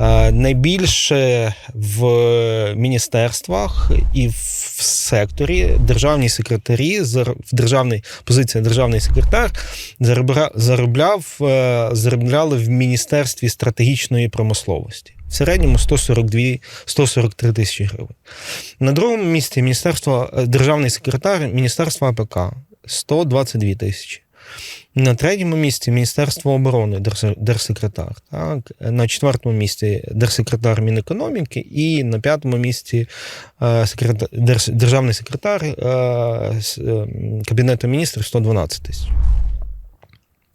Е, Найбільше в міністерствах і в секторі державні секретарі в державній позиція державний секретар заробля- заробляв е, заробляли в міністерстві стратегічної промисловості. В середньому 142 143 тисячі гривень. На другому місці міністерство е, державний секретар Міністерства АПК 122 тисячі. На третьому місці Міністерство оборони держ- держсекретар. Так? На четвертому місці держсекретар Мінекономіки, і на п'ятому місці е, секретар, державний секретар е, е, Кабінету міністрів 112 тисяч.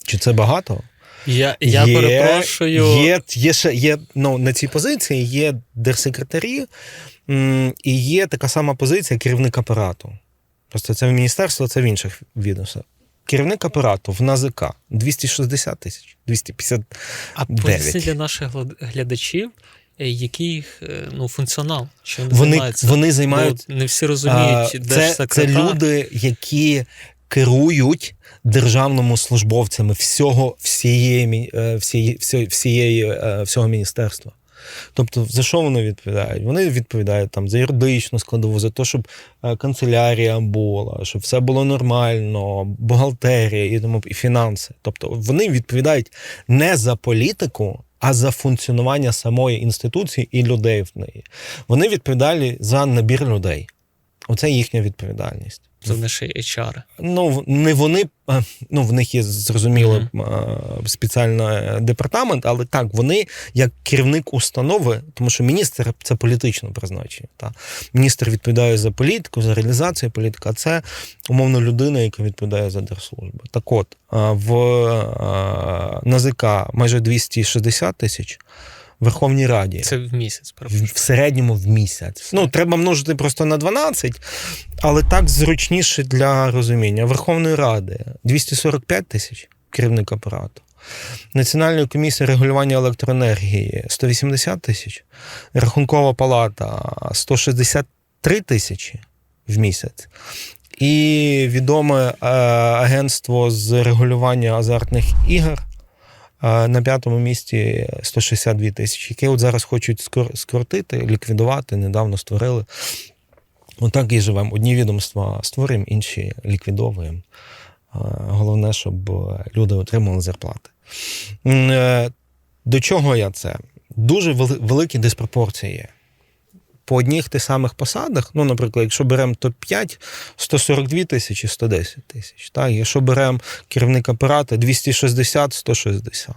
Чи це багато? Я, я Є- перепрошую. Є, є ще є ну, на цій позиції є держсекретарі, і є така сама позиція керівник апарату. Просто це в міністерство, це в інших відомствах. Керівник апарату в НАЗК 260 тисяч, 250. А поясни для наших глядачів, е, який їх е, ну, функціонал, чим вони, Вони, займаються. вони займають Бо не всі розуміють, А, де це, ж це люди, які керують державними службовцями всього всієї, е, всієї, всього міністерства. Тобто, за що вони відповідають? Вони відповідають там за юридичну складову, за те, щоб е, канцелярія була, щоб все було нормально, бухгалтерія і тому і фінанси. Тобто вони відповідають не за політику, а за функціонування самої інституції і людей в неї. Вони відповідали за набір людей. Оце їхня відповідальність. Це вони ще й HR. Ну, не вони, ну, в них є зрозуміло mm спеціальний департамент, але так, вони як керівник установи, тому що міністр це політично призначення. Та. Міністр відповідає за політику, за реалізацію політики, а це умовно людина, яка відповідає за держслужбу. Так от, в НАЗК майже 260 тисяч, в Верховній Раді Це в місяць, в, перепрошую. в середньому в місяць. Ну, треба множити просто на 12, але так зручніше для розуміння. Верховної Ради 245 тисяч керівник апарату. Національної комісії регулювання електроенергії 180 тисяч. Рахункова палата 163 тисячі в місяць. І відоме е, агентство з регулювання азартних ігор на п'ятому місці 162 тисячі, які от зараз хочуть скор- скоротити, ліквідувати, недавно створили. Отак і живемо. Одні відомства створюємо, інші ліквідовуємо. Головне, щоб люди отримали зарплати. Е, До чого я це? Дуже вели- великі диспропорції є. По одних тих самих посадах, ну, наприклад, якщо беремо топ-5, 142 тисячі, 110 тисяч. Якщо беремо керівник апарата 260, 160.